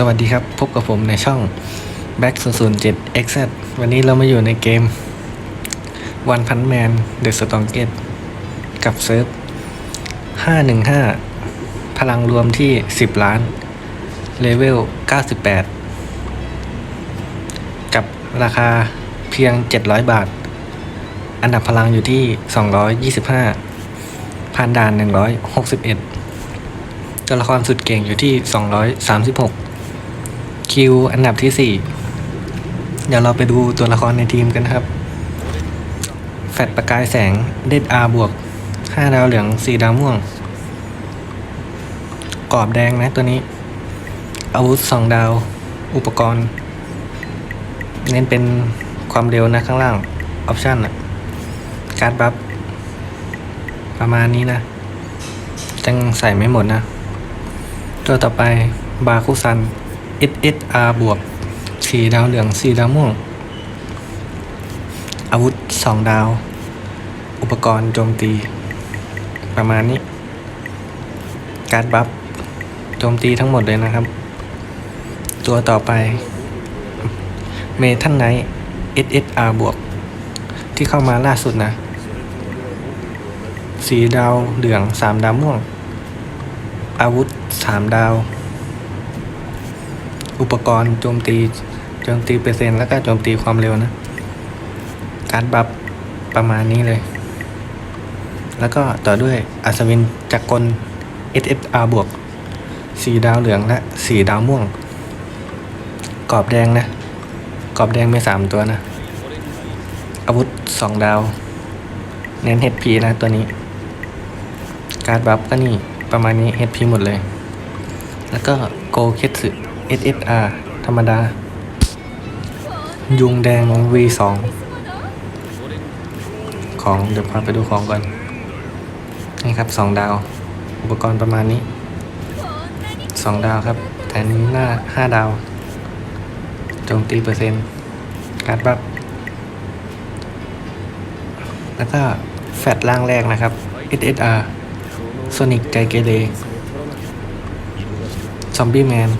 สวัสดีครับ พบกับผมในช่อง Back 007 XZ วันนี้เรามาอยู่ในเกม One Punch Man The Strongest กับเซิร์ฟ 515 พลังรวมที่ 10 ล้าน เลเวล 98 กับราคาเพียง 700 บาท อันดับพลังอยู่ที่ 225 ผ่านด่าน 161ตัวละครสุดเก่งอยู่ที่ 236 คิวอันดับที่ 4 เดี๋ยวเราไปดูตัวละครในทีมกันครับ แฟดประกายแสงเดดอาบวก5ดาวเหลือง 4 ดาวม่วง กรอบแดงนะตัวนี้ อาวุธ 2 ดาว อุปกรณ์ เน้นเป็นความเร็วนะข้างล่าง ออปชั่นอะการ์ดบัฟประมาณนี้นะจังใส่ไม่หมดนะ ตัวต่อไปบาคุซัน SSR บวก4ดาวเหลือง4ดาวม่วง อาวุธ2ดาว อุปกรณ์โจมตี ประมาณนี้ การบัฟโจมตีทั้งหมดเลยนะครับ ตัวต่อไป เมทันไนท์ SSR บวก ที่เข้ามาล่าสุดนะสีดาวเหลือง3ดาวม่วง อาวุธ3ดาว อุปกรณ์โจมตีโจมตีเปอร์เซ็นต์แล้วก็โจมตีความเร็วนะ การบัฟประมาณนี้เลย แล้วก็ต่อด้วยอัศวินจักรกล SSR บวก4ดาวเหลืองและ4ดาวม่วง กรอบแดงนะ กรอบแดงมี3ตัวนะ อาวุธ2ดาว เน้น HP นะตัวนี้ การบัฟก็นี่ประมาณนี้ HP หมดเลย แล้วก็โกเคสึ SSR ธรรมดา ยุงแดง V2 ของ เดี๋ยวพาไปดูของก่อน นี่ครับ 2 ดาว อุปกรณ์ประมาณนี้ 2 ดาวครับ แต่นี้หน้า 5 ดาวโจมตีเปอร์เซ็นต์ การบัฟแล้วก็แฟตล่างแรกนะครับ SSR โซนิกใจเกเรซอมบี้แมน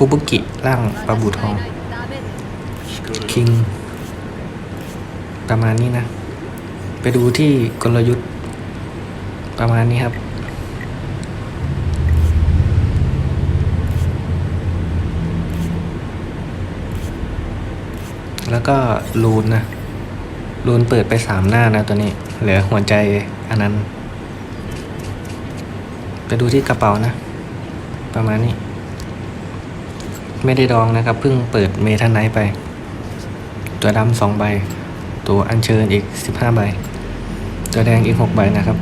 ฟูบุกิร่างปลาบูทอง คิง ประมาณนี้นะ ไปดูที่กลยุทธ์ ประมาณนี้ครับแล้วก็รูนนะรูนเปิดไปสามหน้านะตัวนี้ เหลือหัวใจอันนั้น ไปดูที่กระเป๋านะ ประมาณนี้ ไม่ได้ดองนะครับ เพิ่งเปิดเมทันไนท์ไป ตัวดำสองใบ ตัวอัญเชิญอีกสิบห้าใบ ตัวแดงอีกหกใบนะครับ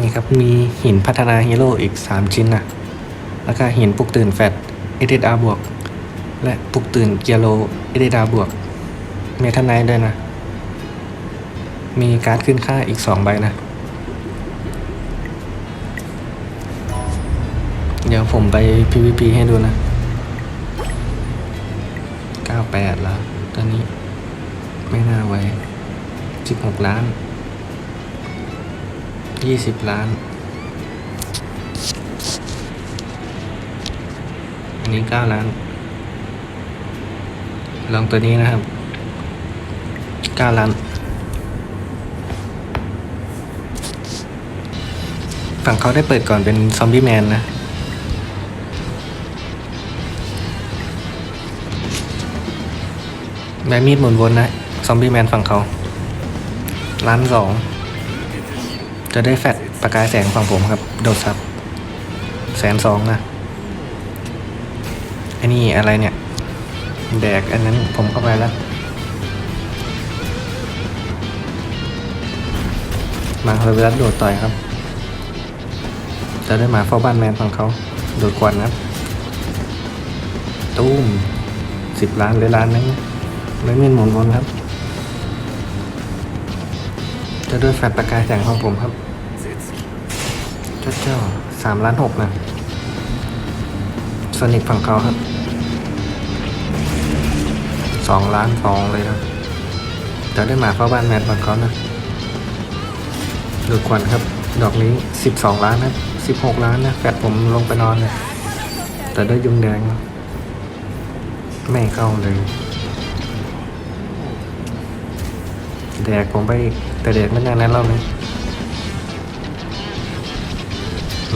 นี่ครับมีหินพัฒนาฮีโร่อีกสามชิ้นนะแล้วก็หินปลุกตื่นแฟตเอเดดาบวก และปลุกตื่นเกียโลเอเดดาบวก เมทันไนท์ด้วยนะ มีการ์ดขึ้นค่าอีกสองใบนะ เดี๋ยวผมไป PVP ให้ดูนะ 98แล้วตอนนี้ ไม่น่าไว้16 ล้าน 20 ล้าน อันนี้ 9 ล้าน ลองตัวนี้นะครับ 9 ล้าน ฝั่งเขาได้เปิดก่อนเป็นซอมบี้แมนนะใบมีดหมุนวนนะ ซอมบี้แมนฝั่งเขาล้านสอง จะได้แฟดประกายแสงฝั่งผมครับ โดดซับ แสนสองนะไอันนี้อะไรเนี่ย แดกอันนั้นผมเข้าไปแล้วมาเฮอร์เวลัสโดดต่อยครับ จะได้มาเฝ้าบ้านแมนฝั่งเขาโดดควันครับ ตุ้มสิบล้านหรือล้านนึงไม่เมีหมุนวนครับ จะด้วยแฟลชประกายแสงของผมครับเจ้าเจ้าสามล้านหกนะโซนิกฝั่งเขาครับสองล้านสองเลยครับ จะได้มาเฝ้าบ้านแมนฝั่งเขานะดูควันครับ ดอกนี้สิบสองล้านนะ สิบหกล้านนะแฟดผมลงไปนอนเลยแต่ได้ยุงแดง ไม่เข้าเลย แดกผมไปอีกแต่แดกไม่นานนั้นรอบนี้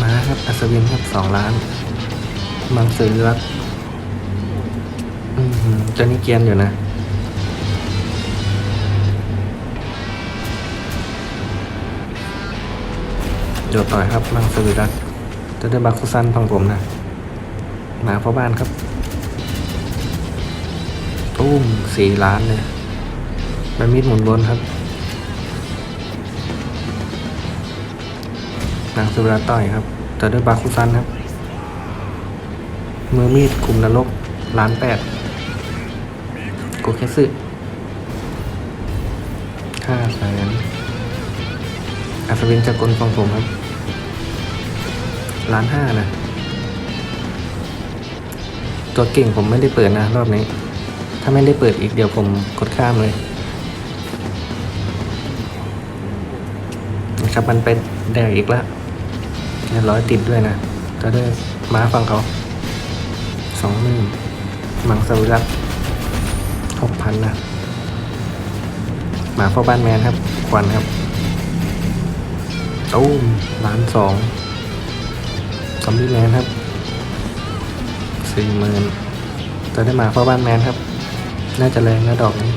มาครับอัศวินครับสองล้านมังสือรักอืมเจนี่เกียนอยู่นะ โดดต่อยครับมังสือรักจะได้บักคุซันฟังผมนะหมาพ่อบ้านครับตุ้มสี่ล้านเลยใบมีดหมุนวนครับ นางสุราต่อยครับแต่ด้วยบาคุซันครับ มือมีดกลุ่มนรกล้านแปดโกเคสึห้าแสนอัศวินจักรฟังผมครับ ล้านห้านะ ตัวเก่งผมไม่ได้เปิดนะรอบนี้ ถ้าไม่ได้เปิดอีกเดี๋ยวผมกดข้ามเลยนะครับมันเป็นแดกอีกแล้วเรียบร้อยติดด้วยนะจะได้ม้าฟังเขาสองหมื่นมังสวิรัตหกพันนะหมาพ่อบ้านแมนครับ ควันครับตู้มล้านสอง อมบี้แมนครับสี่หมื่นจะได้มาเพ่อบ้านแมนครับ น่าจะแรงนะดอกนี้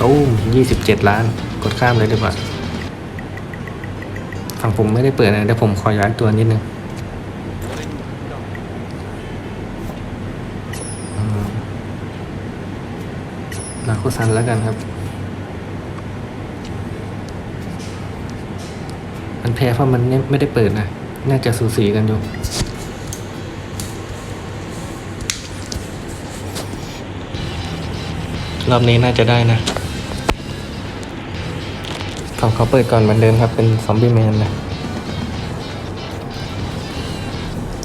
ตู้มยี่สิบเจ็ดล้าน กดข้ามเลยดีกว่า ฝั่งผมไม่ได้เปิดนะเดี๋ยวผมขอย้ายตัวนิดนึงมนาโคซันแล้วกันครับ มัน แพ้เพราะมันไม่ได้เปิดนะ น่าจะสูสีกันอยู่รอบนี้น่าจะได้นะของเขาเปิดก่อนเหมือนเดิมครับ เป็นซอมบี้แมนนะ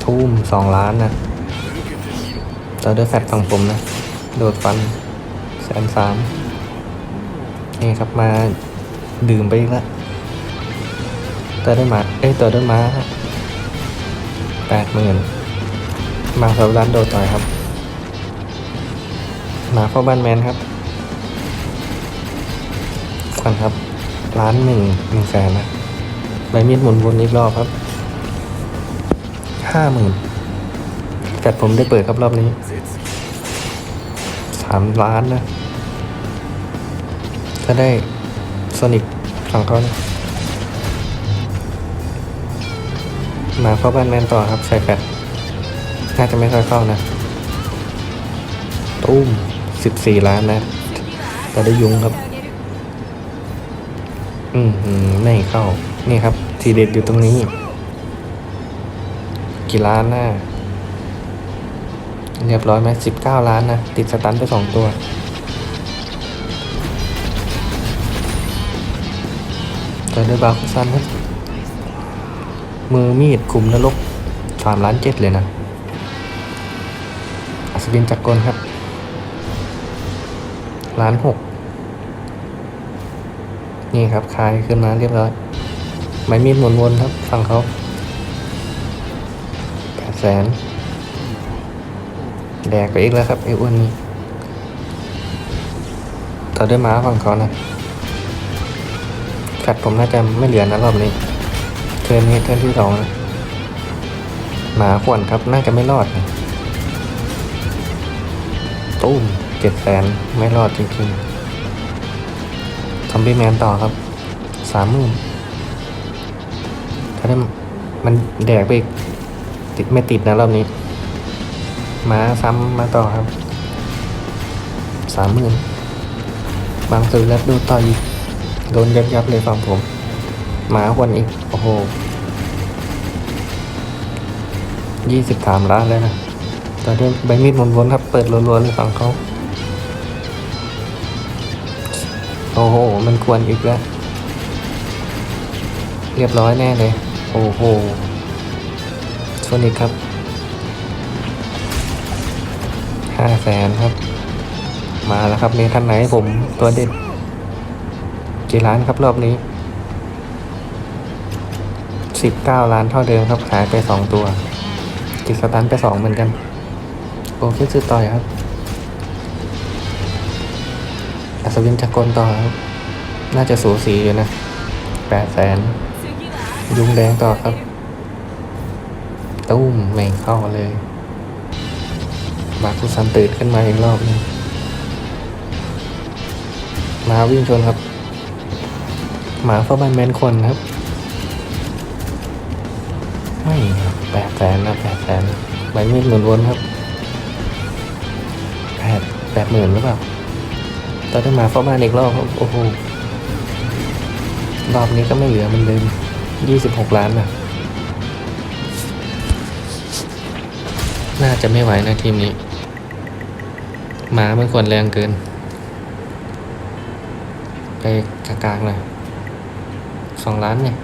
ทุ่มสองล้านนะเราด้วยแฟดฝั่งผมนะ โดดฟันแสนสามนี่ครับมาดื่มไปอีกแล้ว ตัวด้มาเอ้ยตัวด้มาครับแปดหมื่นมาสำร้านโดต่อยครับ มาเข้าบ้านแมนครับควันครับล้านหนึ่งหนึ่งแสนนะใบมีดหมุนวนอีกรอบครับห้าหมื่นแต่ผมได้เปิดครับรอบนี้สามล้านนะ ถ้าได้โซนิกฝั่งเขาน มาเข้าบ้านแมนต่อครับใส่แฟดน่าจะไม่ค่อยเข้านะ ตุ้มสิบสี่ล้านนะแต่ได้ยุงครับ อืมหืมไม่เข้า นี่ครับ ทีเด็ดอยู่ตรงนี้ กี่ล้านนะเรียบร้อยไหมสิบเก้าล้านนะ ติดสตันไปสองตัว แต่ด้วยบาคุซันครับ มือมีดคุมนรกสามล้านเจ็ดเลยนะ อัศวินจักรกลครับ ล้านหก นี่ครับคลายขึ้นมาเรียบร้อย ไม้มีดหมุนวนครับฝั่งเขาแปดแสน แดกไปอีกแล้วครับไอ้อ้วนนี้ต่อด้วยม้าฝั่งเขานะแฟดผมน่าจะไม่เหลือนะรอบนี้ เทิร์นนี้เทิร์นที่สองนะหมาขวนครับน่าจะไม่รอดนะตุ้มเจ็ดแสนไม่รอดจริงๆซอมบี้แมนต่อครับสามหมื่นถ้าได้มันแดกไปอีกติดไม่ติดนะรอบนี้ มาซ้ำมาต่อครับสามหมื่นบางซื้อแล้วดูต่ออีกโดนยับยับๆเลยฝั่งผม หมาควนอีก โอ้โหยี่สิบสามล้านเลยนะตอนนี้ใบมีดวนๆครับ เปิดรัวๆเลยฝั่งเขาโอ้โห มันควรอีกแล้ว เรียบร้อยแน่เลย โอ้โหโซนิกครับห้าแสนครับ มาแล้วครับเมีท่านไหนผมตัวเด็ดกี่ล้านครับรอบนี้ สิบเก้าล้านเท่าเดิมครับหายไปสองตัวติดสตันไปสองเหมือนกัน โอเคซื้อต่อยครับอัศวินจักรต่อครับ น่าจะสูสีอยู่นะแปดแสนยุงแดงต่อครับ ตุ้มแม่งเข้าเลย มาคุซันตื่นขึ้นมาอีกรอบหนึงมาวิ่งชนครับ หมาเฝ้าบ้านแมนคนครับ ไม่ครับแปดแสนนะแปดแสนใบมีดหมุนวนครับแปดแปดหมื่นหรือเปล่าตอนที่มาเฝ้าบ้านอีกรอบครับโอ้โหรอบนี้ก็ไม่เหลือมันเดิมยี่สิบหกล้านนะน่าจะไม่ไหวนะทีมนี้หมามันควรแรงเกิน ไปกลางๆหน่อยสองล้านเนี่ย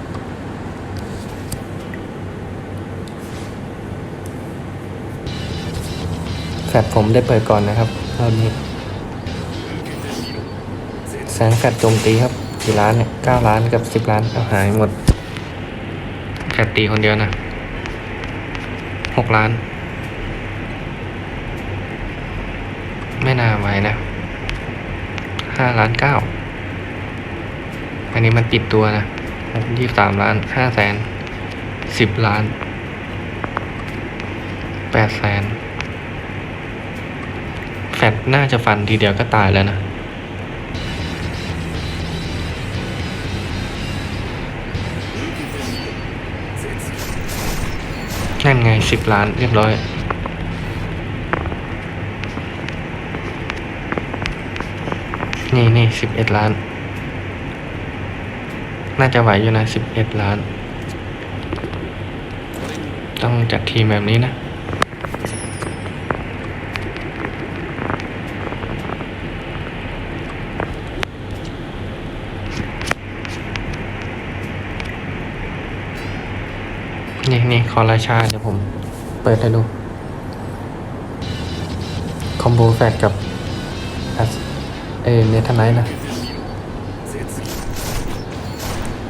แฟดผมได้เปิดก่อนนะครับรอบนี้แสงแฟดโจมตีครับกี่ล้านเนี่ยเก้าล้านกับสิบล้านก็หายหมดแฟดตีคนเดียวนะหกล้าน ไม่น่าไหวนะห้าล้านเก้าอันนี้มันปิดตัวนะยี่สามล้านห้าแสนสิบล้านแปดแสน แฟดน่าจะฟันทีเดียวก็ตายแล้วนะ นั่นไงสิบล้านเรียบร้อยนี่นี่สิบเอ็ดล้าน น่าจะไหวอยู่นะสิบเอ็ดล้าน ต้องจัดทีมแบบนี้นะ นี่นี่คอราชาเดี๋ยวผม เปิดให้ดู คอมโบแฟดกับเอเนทไนท์นะ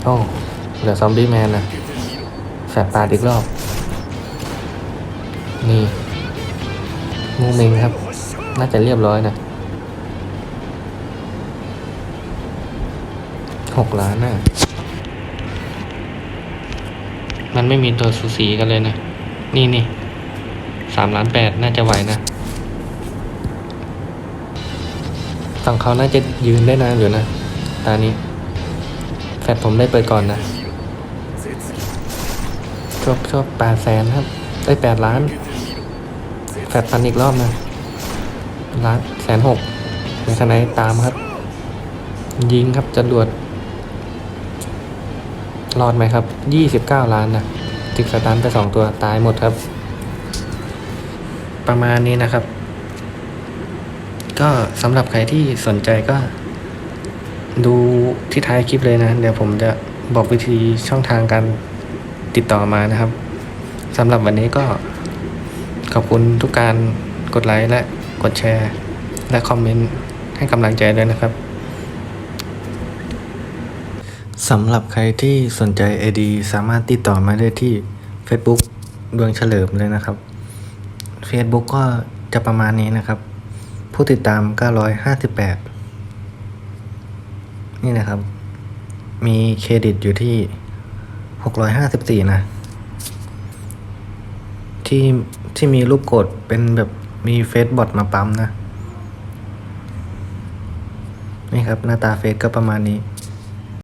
โอ้ เหลือซอมบี้แมนนะแฟดปาดอีกรอบ นี่ มูเมงครับ น่าจะเรียบร้อยนะหกล้านน่ะ มันไม่มีตัวสูสีกันเลยนะ นี่นี่สามล้านแปดน่าจะไหวนะฝั่งเขาน่าจะยืนได้นานอยู่นะ ตานี้ แฟดผมได้เปิดก่อนนะชอบชอบแปดแสนครับ ได้แปดล้าน แฟดพันอีกรอบนะล้านแสนหกในทนายตามครับ ยิงครับจรวด รอดไหมครับยี่สิบเก้าล้านนะติดสตันไปสองตัวตายหมดครับ ประมาณนี้นะครับ ก็สำหรับใครที่สนใจก็ ดูที่ท้ายคลิปเลยนะ เดี๋ยวผมจะบอกวิธีช่องทางการติดต่อมานะครับสำหรับวันนี้ก็ขอบคุณทุกการกดไลค์และกดแชร์ และคอมเมนต์ให้กำลังใจด้วยนะครับ สำหรับใครที่สนใจ AD สามารถติดต่อมาได้ที่ Facebook ดวงเฉลิมเลยนะครับ Facebook ก็จะประมาณนี้นะครับ ผู้ติดตาม 958 นี่นะครับ มีเครดิตอยู่ที่ 654 นะ ที่ที่มีรูปกดเป็นแบบมีเฟซบอทมาปั๊มนะ นี่ครับ หน้าตาเฟซก็ประมาณนี้